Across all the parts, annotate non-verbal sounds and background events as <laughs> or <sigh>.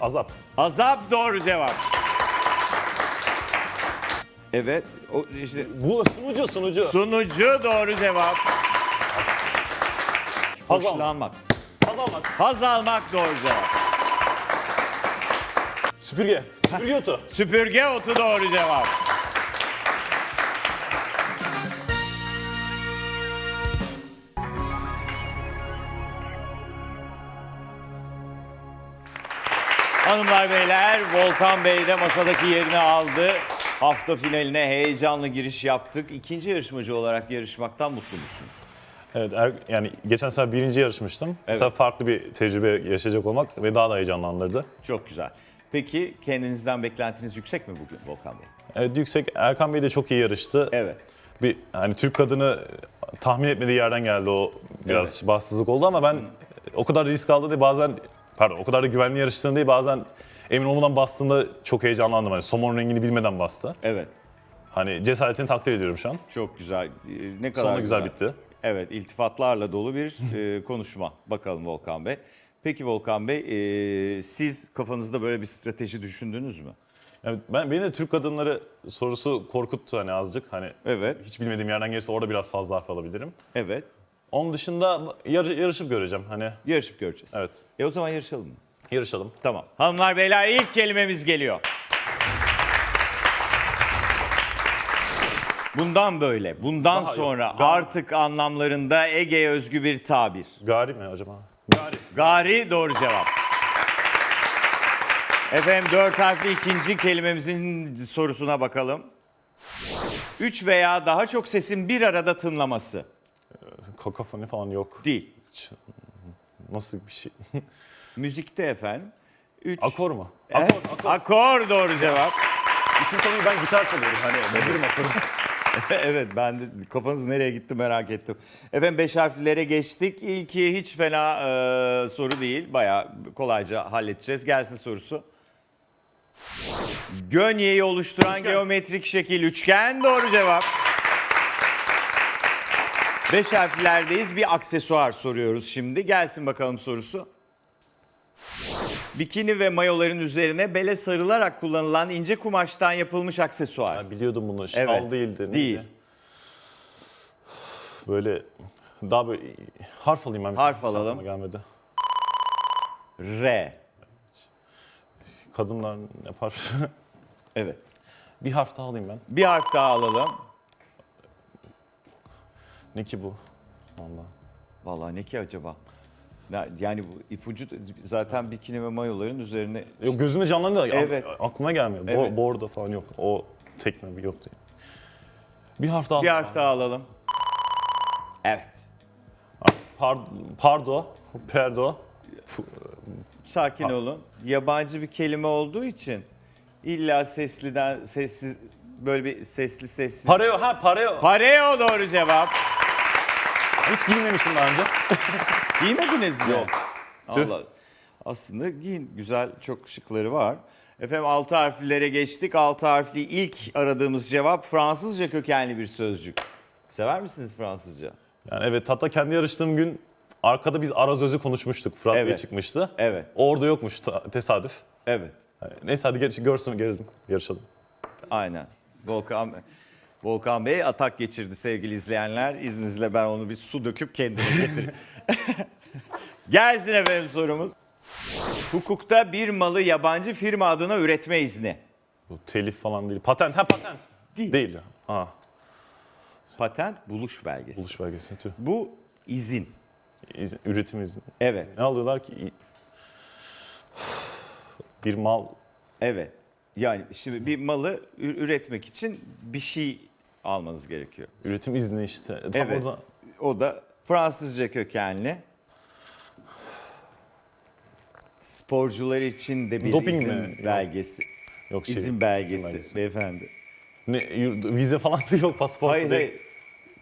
Azap. Azap doğru cevap. Evet. O işte Bu sunucu sunucu. sunucu doğru cevap. Haz almak. Hoşlanmak. Haz almak. Haz almak doğru cevap. Süpürge. Süpürge otu. Süpürge otu doğru cevap. Hanımlar beyler Volkan Bey de masadaki yerini aldı. Hafta finaline heyecanlı giriş yaptık. İkinci yarışmacı olarak yarışmaktan mutlu musunuz? Evet er- yani geçen sefer birinci yarışmıştım. Bu Evet. sefer farklı bir tecrübe yaşayacak olmak ve daha da heyecanlandırdı. Çok güzel. Peki kendinizden beklentiniz yüksek mi bugün Volkan Bey? Evet yüksek. Erkan Bey de çok iyi yarıştı. Evet. Bir hani Türk kadını tahmin etmediği yerden geldi o biraz Evet. bahtsızlık oldu ama ben o kadar risk aldı diye bazen pardon o kadar da güvenli yarıştığında değil bazen emin olmadan bastığında çok heyecanlandım. Hani somon rengini bilmeden bastı. Evet. Hani cesaretini takdir ediyorum şu an. Çok güzel. Ee, Ne kadar Sonunda güzel bitti. Evet, iltifatlarla dolu bir e, <laughs> konuşma. Bakalım Volkan Bey. Peki Volkan Bey, e, siz kafanızda böyle bir strateji düşündünüz mü? Yani ben beni de Türk kadınları sorusu korkuttu hani azıcık. Hani Evet, hiç bilmediğim yerden gelirse orada biraz fazla harf alabilirim. evet. Onun dışında yar- yarışıp göreceğim. Hani Yarışıp göreceğiz. evet. E o zaman yarışalım mı? Yarışalım. Tamam. Hanımlar beyler ilk kelimemiz geliyor. Bundan böyle, bundan Daha yok. sonra Gari. artık anlamlarında Ege'ye özgü bir tabir. Gari mi acaba? Gari. Gari doğru cevap. Efendim dört harfli ikinci kelimemizin sorusuna bakalım. Üç veya daha çok sesin bir arada tınlaması. Kakafoni falan yok. Değil. Nasıl bir şey? <laughs> Müzikte efendim. Üç. akor mu? Evet, Akor, akor. akor doğru cevap. İşin konuyu ben gitar çalıyorum. Hani ne bileyim akoru. <laughs> evet ben de kafanız nereye gitti merak ettim. Efendim beş harflilere geçtik. İlki hiç fena e, soru değil. Bayağı kolayca halledeceğiz. Gelsin sorusu. Gönye'yi oluşturan Üçgen. geometrik şekil üçgen doğru cevap. Beş harflerdeyiz. Bir aksesuar soruyoruz şimdi. Gelsin bakalım sorusu. Bikini ve mayoların üzerine bele sarılarak kullanılan ince kumaştan yapılmış aksesuar. Ben biliyordum bunu. Şal Evet. değildi. neydi? Değil. Böyle daha böyle harf alayım ben. bir Harf tane. alalım. Aklıma Gelmedi. R. Kadınlar yapar. <laughs> Evet. bir harf daha alayım ben. Bir harf daha alalım. Ne ki bu? Vallahi. Vallahi ne ki acaba? Ya- Yani bu ipucu zaten bikini ve mayoların üzerine Yok gözüme canlandı da Evet. ak- aklıma gelmiyor. Bo- Evet. Bordo falan yok. O tekne bir yoktu. Bir harf daha bir harf daha alalım. Evet. Par- pardo, perdo. Sakin olun. Yabancı bir kelime olduğu için illa sesliden sessiz böyle bir sesli sessiz. Pareo, ha pareo. Pareo doğru cevap. Hiç giymemiştim daha önce. <laughs> Giymediniz mi? Yok. Tüh. Allah. Aslında giyin. Güzel, çok şıkları var. Efendim altı harflere geçtik. Altı harfli ilk aradığımız cevap Fransızca kökenli bir sözcük. Sever misiniz Fransızca? Yani evet hatta kendi yarıştığım gün arkada biz arazözü konuşmuştuk. Fırat Bey Evet. çıkmıştı. Evet, Orada yokmuş ta- tesadüf. evet. Yani neyse hadi gel- görsün gelelim yarışalım. Aynen. Volkan Volkan Bey atak geçirdi sevgili izleyenler. İzninizle ben onu bir su döküp kendime getireyim. <laughs> Gelsin efendim sorumuz. Hukukta bir malı yabancı firma adına üretme izni. Bu telif falan değil. Patent, ha patent. Değil. Değil. ya. Ha, Patent buluş belgesi. buluş belgesi. Tüh. Bu izin. İzin, üretim izni. Evet, Ne alıyorlar ki? Bir mal evet. Yani şimdi bir malı ü- üretmek için bir şey almanız gerekiyor. üretim izni işte. Tam Evet. orada O da Fransızca kökenli. Sporcular için de bir Doping izin mi? Belgesi. yok şey. izin belgesi, belgesi. beyefendi. Ne vize falan da yok pasaport Hayır, değil.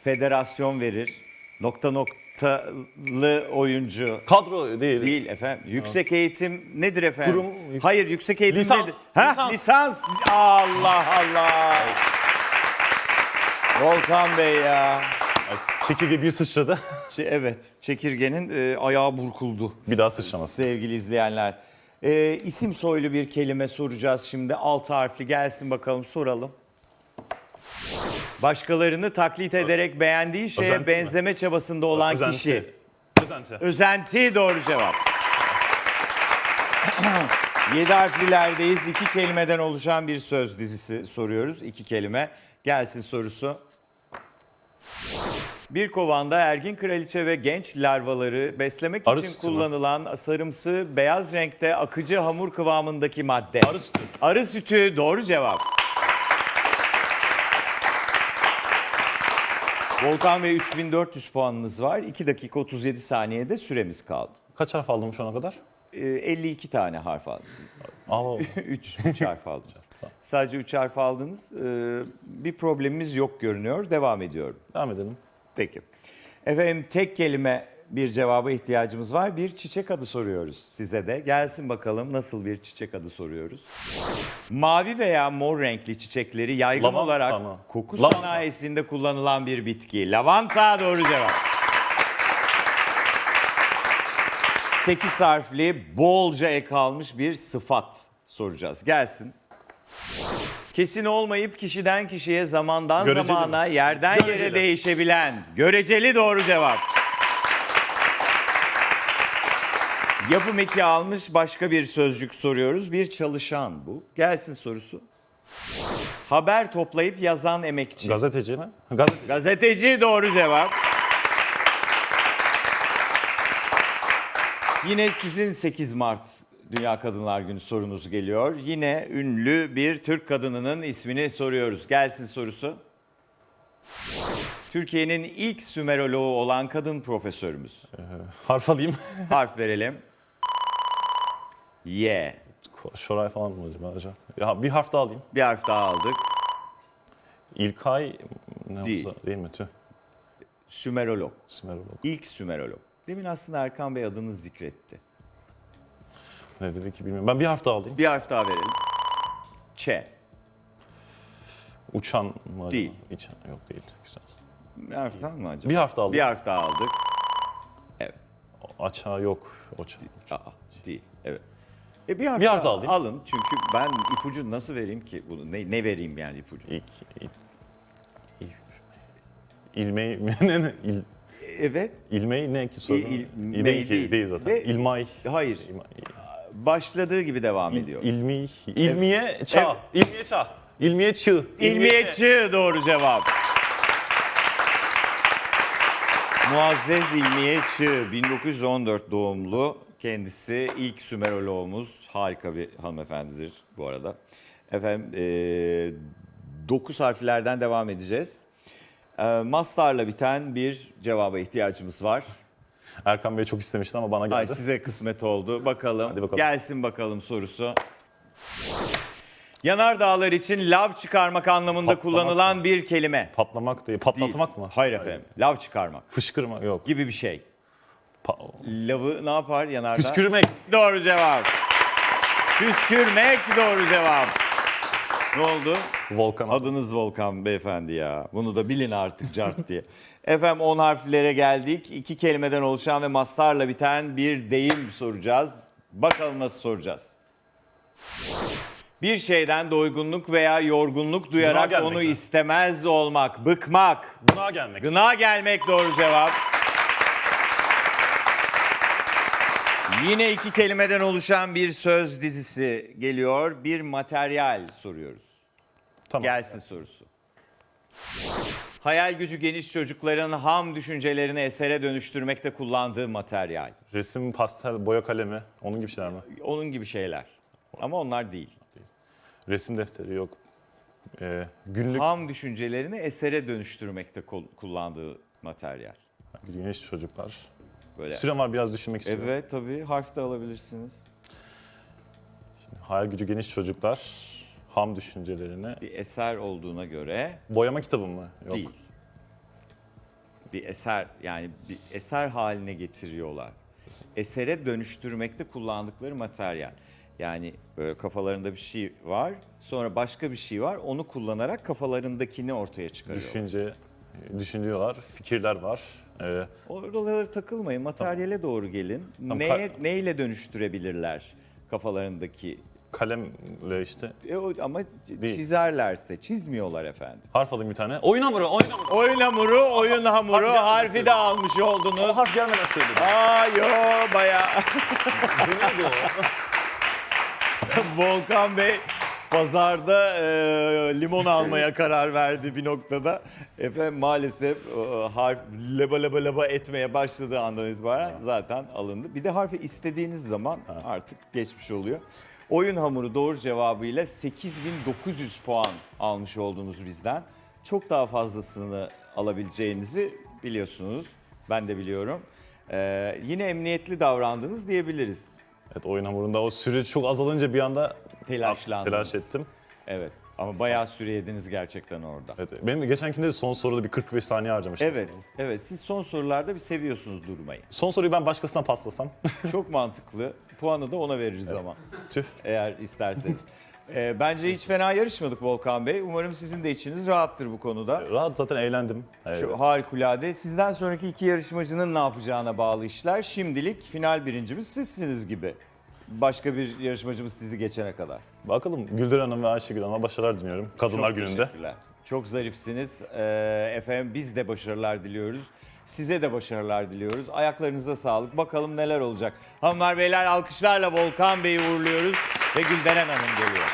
Federasyon verir. Nokta noktalı oyuncu. Kadro değil. Değil efendim. Yüksek eğitim nedir efendim? Kurum, Hayır yüksek eğitim Lisans, nedir? Ha, lisans. lisans. Allah Allah. Volkan Bey ya. Çekirge bir sıçradı. <laughs> Şey, evet çekirgenin e, ayağı burkuldu. bir daha sıçramaz. Sevgili izleyenler. Ee, isim soylu bir kelime soracağız şimdi. Altı harfli gelsin bakalım soralım. Başkalarını taklit ederek beğendiği şeye Özenti mi? benzeme çabasında olan Özenti. kişi. Özenti. Özenti doğru cevap. <clears throat> Yedi harflilerdeyiz. İki kelimeden oluşan bir söz dizisi soruyoruz. İki kelime. Gelsin sorusu. Bir kovanda ergin kraliçe ve genç larvaları beslemek Arı için sütü mü? kullanılan sarımsı beyaz renkte akıcı hamur kıvamındaki madde. Arı sütü. Arı sütü doğru cevap. Volkan Bey 3400 puanınız var. 2 dakika 37 saniyede süremiz kaldı. Kaç harf aldım şu ana kadar? Ee, 52 tane harf aldınız. Aa, 3, 3 <laughs> harf aldınız. Sadece 3 harf aldınız. Ee, bir problemimiz yok görünüyor. Devam ediyorum. devam edelim. Peki. Efendim tek kelime bir cevaba ihtiyacımız var. Bir çiçek adı soruyoruz size de. Gelsin bakalım nasıl bir çiçek adı soruyoruz. Mavi veya mor renkli çiçekleri yaygın Lavanta olarak mı? koku Lavanta. sanayisinde kullanılan bir bitki. Lavanta doğru cevap. 8 harfli bolca ek almış bir sıfat soracağız. Gelsin. Kesin olmayıp kişiden kişiye zamandan Göreceli zamana mi? yerden yere Göreceli. değişebilen göreceli doğru cevap. Yapım eki almış başka bir sözcük soruyoruz. Bir çalışan bu. Gelsin sorusu. Haber toplayıp yazan emekçi. Gazeteci mi? Gazeteci. Gazeteci doğru cevap. Yine sizin 8 Mart Dünya Kadınlar Günü sorunuz geliyor. Yine ünlü bir Türk kadınının ismini soruyoruz. Gelsin sorusu. Türkiye'nin ilk Sümeroloğu olan kadın profesörümüz. Harf alayım. <laughs> Harf verelim. Y. Şoray falan mı acaba? acaba? Ya bir harf daha alayım. Bir harf daha aldık. İlkay ne Değil. olsa değil mi? Tüh. Sümerolog. Sümerolog. İlk Sümerolog. Demin aslında Erkan Bey adını zikretti. Ne dedi ki bilmiyorum. Ben bir harf daha alayım. Bir harf daha verelim. Ç. Uçan mı acaba? Değil. İçen. Yok değil. Güzel. Bir harf daha mı acaba? Bir harf daha Bir alayım. harf daha aldık. Evet. Açağı yok. Oça. Aa, değil. Evet. E bir harf, Bir harf daha alayım. alın. Çünkü ben ipucu nasıl vereyim ki bunu? Ne, ne vereyim yani ipucu? İlk. il- il- İlmeği <laughs> ne ne? İl, Evet. ilmeği ne ki soru? İl- il- İl- ki, değil. değil zaten. Ve- İlmay. Hayır. İlmay- Başladığı gibi devam ediyor. İlmi, ilmiye çağ. İlmiye çağ. İlmiye çığ. İlmiyetçi doğru cevap. Muazzez İlmiye Çığ, 1914 doğumlu. Kendisi ilk Sümeroloğumuz. Harika bir hanımefendidir bu arada. Efendim, 9 harflerden devam edeceğiz. E, mastarla biten bir cevaba ihtiyacımız var. Erkan Bey çok istemişti ama bana Ay geldi. size kısmet oldu. Bakalım. Hadi bakalım. Gelsin bakalım sorusu. Yanardağlar için lav çıkarmak anlamında Patlamak kullanılan bir kelime. Patlamak değil. Patlatmak mı? Hayır efendim. Lav çıkarmak Fışkırmak yok. gibi bir şey. Pa- Lavı ne yapar yanardağ? Püskürmek. Doğru cevap. Püskürmek doğru cevap. Ne oldu? Volkan. Adınız Volkan beyefendi ya. Bunu da bilin artık cart diye. <laughs> Efendim 10 harflere geldik. İki kelimeden oluşan ve mastarla biten bir deyim soracağız. Bakalım nasıl soracağız. Bir şeyden doygunluk veya yorgunluk duyarak gelmek onu mi? istemez olmak, bıkmak, Buna gelmek. Gına gelmek doğru cevap. Yine iki kelimeden oluşan bir söz dizisi geliyor. Bir materyal soruyoruz. Tamam. Gelsin sorusu. Hayal gücü geniş çocukların ham düşüncelerini esere dönüştürmekte kullandığı materyal. Resim, pastel, boya kalemi. Onun gibi şeyler mi? Onun gibi şeyler. Ama onlar değil. Resim defteri yok. Ee, günlük Ham düşüncelerini esere dönüştürmekte kul- kullandığı materyal. güneş çocuklar. Böyle. Sürem var biraz düşünmek istiyorum. Evet tabii harf de alabilirsiniz. Hayal gücü geniş çocuklar. Ham düşüncelerini. Bir eser olduğuna göre Boyama kitabı mı? Yok. değil. Bir eser yani bir eser haline getiriyorlar. Esere dönüştürmekte kullandıkları materyal. Yani böyle kafalarında bir şey var, sonra başka bir şey var. Onu kullanarak kafalarındakini ortaya çıkarıyor. Düşünce, düşünüyorlar. Fikirler var. Ee, Oralara takılmayın, materyale doğru gelin. Tamam, Neye, kar- neyle dönüştürebilirler? kafalarındaki. Kalemle işte. E, o- ama c- Değil. çizerlerse çizmiyorlar efendim. Harf alayım bir tane. Oyun hamuru, oyun hamuru. Oyun hamuru, oyun hamuru Harf gelmeden harfi de almış oldunuz. O harf gelmeden söyledim. Aa yo baya. <laughs> Neydi o? Volkan Bey pazarda e, limon almaya karar verdi bir noktada. Efendim maalesef e, harf leba leba leba etmeye başladığı andan itibaren zaten alındı. Bir de harfi istediğiniz zaman artık geçmiş oluyor. Oyun hamuru doğru cevabıyla 8900 puan almış oldunuz bizden. Çok daha fazlasını alabileceğinizi biliyorsunuz. Ben de biliyorum. E, yine emniyetli davrandınız diyebiliriz. Evet oyun hamurunda o süre çok azalınca bir anda Telaşlandınız. telaş ettim. Evet. Ama bayağı süre yediniz gerçekten orada. Evet, benim geçenkinde de son soruda bir 45 saniye harcamıştım. Evet, evet. Siz son sorularda bir seviyorsunuz durmayı. Son soruyu ben başkasına paslasam. <laughs> Çok mantıklı. Puanı da ona veririz ama Tüh. eğer isterseniz. <laughs> Ee, bence hiç fena yarışmadık Volkan Bey. Umarım sizin de içiniz rahattır bu konuda. Rahat zaten eğlendim. Evet. Şu harikulade. Sizden sonraki iki yarışmacının ne yapacağına bağlı işler. Şimdilik final birincimiz sizsiniz gibi. Başka bir yarışmacımız sizi geçene kadar. Bakalım Güldür Hanım ve Ayşegül Hanım'a başarılar diliyorum. Kadınlar Çok gününde. teşekkürler. Çok zarifsiniz. Ee, efendim biz de başarılar diliyoruz. Size de başarılar diliyoruz. Ayaklarınıza sağlık. Bakalım neler olacak. Hanımlar beyler alkışlarla Volkan Bey'i uğurluyoruz ve Gülderen Hanım geliyor.